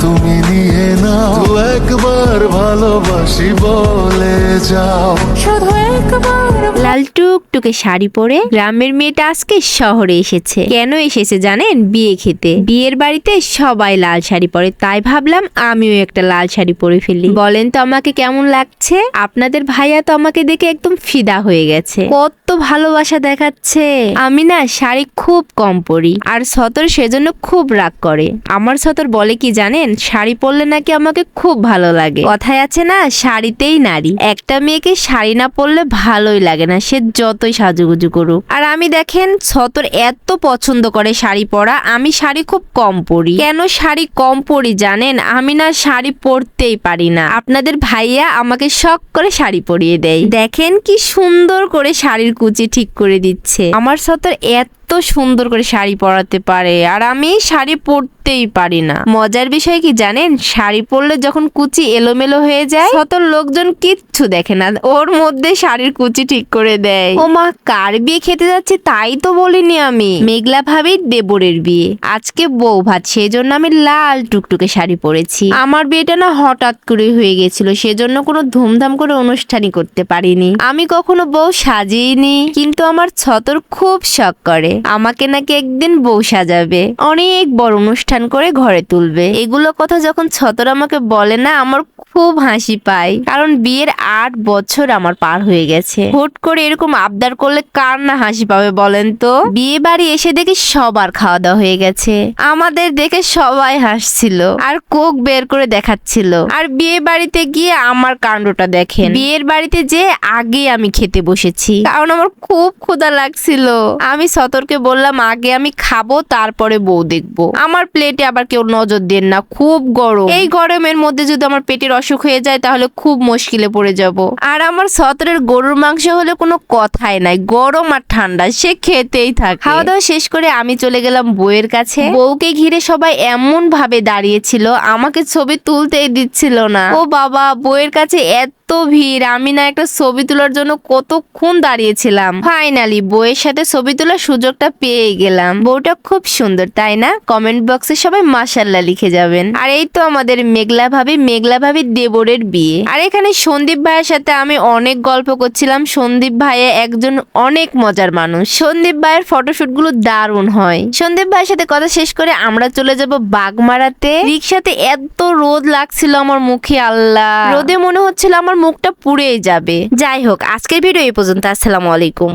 তুমি নিয়ে নাও। একবার ভালোবাসি বলে যাও। শুধু একবার লাল টুকটুকে শাড়ি পরে গ্রামের মেয়েটা আজকে শহরে এসেছে। কেন এসেছে জানেন? বিয়ে খেতে। বিয়ের বাড়িতে সবাই লাল শাড়ি পরে তাই ভাবলাম আমিও একটা লাল শাড়ি পরে ফেলি। বলেন তো আমাকে কেমন লাগছে? আপনাদের ভাইয়া তো আমাকে দেখে একদম ফিদা হয়ে গেছে। কত ভালোবাসা দেখাচ্ছে। আমি না শাড়ি খুব কম পরি আর সতর সেজন্য খুব রাগ করে। আমার সতর বলে কি জানেন? শাড়ি পরলে নাকি আমাকে খুব ভালো লাগে। কথায় আছে না, শাড়িতেই নারী। একটা মেয়েকে শাড়ি না পরলে ভালোই লাগে না, সে যতই সাজুগুজু করুক। আর আমি দেখেন, সতর এত পছন্দ করে শাড়ি পরা, আমি শাড়ি খুব কম পরি। কেন শাড়ি কম পরি জানেন? আমি না শাড়ি পরতেই পারি না। আপনাদের ভাইয়া আমাকে শখ করে শাড়ি পরিয়ে দেয়। দেখেন কি সুন্দর করে শাড়ির কুচি ঠিক করে দিচ্ছে। আমার সতর এত সুন্দর করে শাড়ি পরাতে পারে আর আমি শাড়ি পরতেই পারি না। মজার বিষয় কি জানেন? শাড়ি পরলে যখন কুচি এলোমেলো হয়ে যায় কত লোকজন কিচ্ছু দেখে না। ওর মধ্যে শাড়ির কুচি ঠিক করে দেয়। ও মা, কার বিয়ে খেতে যাচ্ছে তাই তো বলিনি আমি। মেঘলা ভাবির দেবরের বিয়ে। আজকে বউ ভাত, সেজন্য আমি লাল টুকটুকে শাড়ি পরেছি। আমার বিয়েটা না হঠাৎ করে হয়ে গেছিল, সেজন্য কোনো ধুমধাম করে অনুষ্ঠানই করতে পারিনি। আমি কখনো বউ সাজিয়েনি কিন্তু আমার ছতর খুব শখ করে। আমাকে নাকি একদিন বউ সাজাবে, অনেক বড় অনুষ্ঠান করে ঘরে তুলবে। এগুলো কথা যখন ছতর আমাকে বলে না, আমার খুব হাসি পাই। কারণ বিয়ের আট বছর আমার পার হয়ে গেছে। হুট করে এরকম আবদার করলে কার না হাসি পাবে বলেন তো? বিয়ে বাড়ি এসে দেখি সবার খাওয়া দাওয়া হয়ে গেছে। আমাদের দেখে সবাই হাসছিল আর কোক বের করে দেখাচ্ছিল। আর বিয়ে বাড়িতে গিয়ে আমার কাণ্ডটা দেখেন। বিয়ের বাড়িতে যে আগে আমি খেতে বসেছি। কারণ আমার খুব ক্ষুধা লাগছিল। আমি সতর্কে বললাম, আগে আমি খাব, তারপরে বউ দেখব। আমার প্লেটে আবার কেউ নজর দেন না, খুব গরম। এই গরমের মধ্যে যদি আমার পেটের অসুখ হয়ে যায় তাহলে খুব মুশকিলে পড়ে যাব। আর আমার সতরের গরুর মাংস হলে কোনো কথাই নাই গরম আর ঠান্ডা সে খেতেই থাকে। খাওয়া দাওয়া শেষ করে আমি চলে গেলাম বউয়ের কাছে। বউকে ঘিরে সবাই এমন ভাবে দাঁড়িয়েছিল আমাকে ছবি তুলতেই দিচ্ছিল না। ও বাবা বউয়ের কাছে এত ভিড়, আমি না একটা ছবি তোলার জন্য কতক্ষণ দাঁড়িয়েছিলাম। ফাইনালি বইয়ের সাথে ছবি তোলার সুযোগটা পেয়ে গেলাম। বউটা খুব সুন্দর, তাই না? কমেন্ট বক্সে সবাই মাসাল্লাহ লিখে যাবেন। আর এই তো আমাদের মেঘলা ভাবি মেঘলা ভাবি দেবরের বিয়ে। আর এখানে সন্দীপ ভাইয়ের সাথে আমি অনেক গল্প করছিলাম। সন্দীপ ভাইয়া একজন অনেক মজার মানুষ। সন্দীপ ভাইয়ের ফটোশুটগুলো দারুণ হয়। সন্দীপ ভাইয়ের সাথে কথা শেষ করে আমরা চলে যাব বাগমারাতে। রিক্সাতে এত রোদ লাগছিল আমার মুখে, আল্লাহ। রোদে মনে হচ্ছিল আমার মুখটা পুড়েই যাবে। যাই হোক আজকের ভিডিও এই পর্যন্ত। আসসালামু আলাইকুম।